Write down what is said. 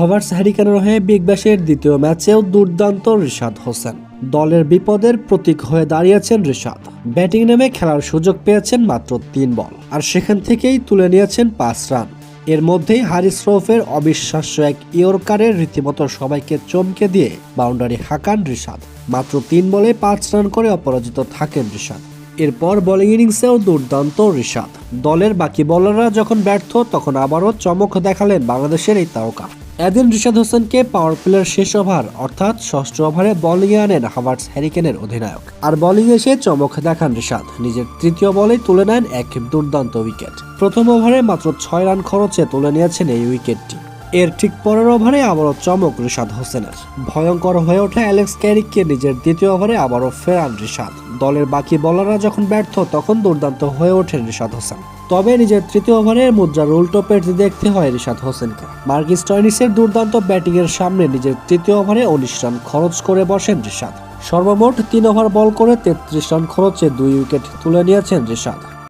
হভার্স হ্যারিকেনের হয়ে বিগ ব্যাশের দ্বিতীয় ম্যাচেও দুর্দান্ত রিশাদ হোসেন। দলের বিপদের প্রতীক হয়ে দাঁড়িয়েছেন রিশাদ। ব্যাটিং নেমে খেলার সুযোগ পেয়েছেন মাত্র তিন বল, আর সেখান থেকেই তুলে নিয়েছেন পাঁচ রান। এর মধ্যেই হারিস রৌফের অবিশ্বাস্য এক ইয়র্কারের রীতিমতো সবাইকে চমকে দিয়ে বাউন্ডারি হাঁকান রিশাদ। মাত্র তিন বলে পাঁচ রান করে অপরাজিত থাকেন রিশাদ। এরপর বোলিং ইনিংসেও দুর্দান্ত রিশাদ। দলের বাকি বোলাররা যখন ব্যর্থ, তখন আবারও চমক দেখালেন বাংলাদেশের এই তারকা। এদিন রিশাদ হোসেনকে পাওয়ার প্লের শেষ ওভার, অর্থাৎ ষষ্ঠ ওভারে বোলিংয়ে আনেন হাভার্স হ্যারিকেনের অধিনায়ক। আর বোলিংয়ে এসে চমক দেখান রিশাদ। নিজের তৃতীয় বলে তুলে নেন এক দুর্দান্ত উইকেট প্রথম ওভারে মাত্র ছয় রান খরচে তুলে নিয়েছেন এই উইকেটটি এর ঠিক পরের ওভারে আবারও চমক রিশাদ হোসেনের। ভয়ঙ্কর হয়ে ওঠে অ্যালেক্স ক্যারিককে নিজের দ্বিতীয় ওভারে আবারও ফেরান রিশাদ। দলের বাকি বলাররা যখন ব্যর্থ, তখন দুর্দান্ত হয়ে ওঠেন রিশাদ হোসেন। তবে নিজের তৃতীয় ওভারে মুদ্রার উল্টো পেট দেখতে হয় রিশাদ হোসেনকে। মার্কিস টয়নিসের দুর্দান্ত ব্যাটিংয়ের সামনে নিজের তৃতীয় ওভারে উনিশ রান খরচ করে বসেন রিশাদ। সর্বমোট তিন ওভার বল করে তেত্রিশ রান খরচে দুই উইকেট তুলে নিয়েছেন রিশাদ।